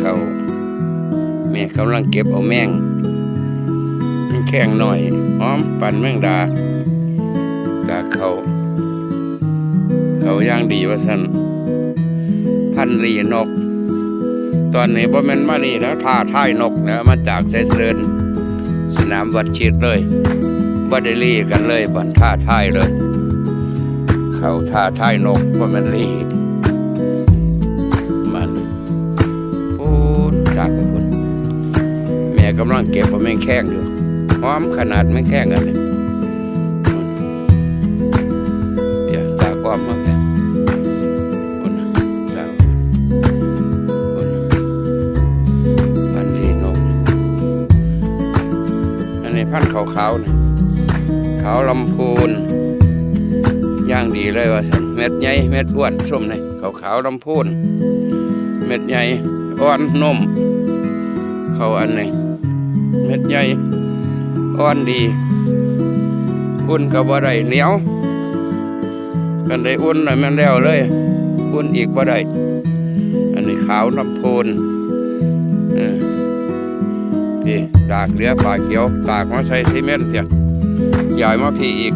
เขาแม่กำลังเก็บเอาแมงมันแข็งหน่อยหอมปั่นแมงดากาเขาเขาย่างดีว่าสันพันรีนก ตอนนี้บ่แม่นมารีแล้วท่าท่ายนกนะมาจากไซเซินสนามวัดชิดเลยบ่ได้รีกันเลยบ่นท่าท่ายเลย เขาท่าท่ายนกบ่แม่นรี กำลังเก็บเอาแม่งแข้งอยู่หอมขนาดแม่งแข้งอันนี้เดี๋ยวตากความมาแค่พุ่นนะตากพุ่นนะพันรีนกอันนี้พันขาวๆนี่ขาวลำพูนย่างดีเลยว่าสันเม็ดใหญ่เม็ดอ้วนส้มนี่ขาวขาวๆลำพูนเม็ดใหญ่อ่อนนุ่มเขาอันนี้ เม็ดใหญ่อ่อนดีอุ่นกับบ่ได้เหนียวกันได้อุ่นหน่อยมันแล้วเลย อุ่นอีกบ่ได้อันนี้ขาวน้ำพูนเออพี่ตากเหลือปลาเขียวตากมาใส่ซีเมนต์เพียใหญ่มาพี่อีก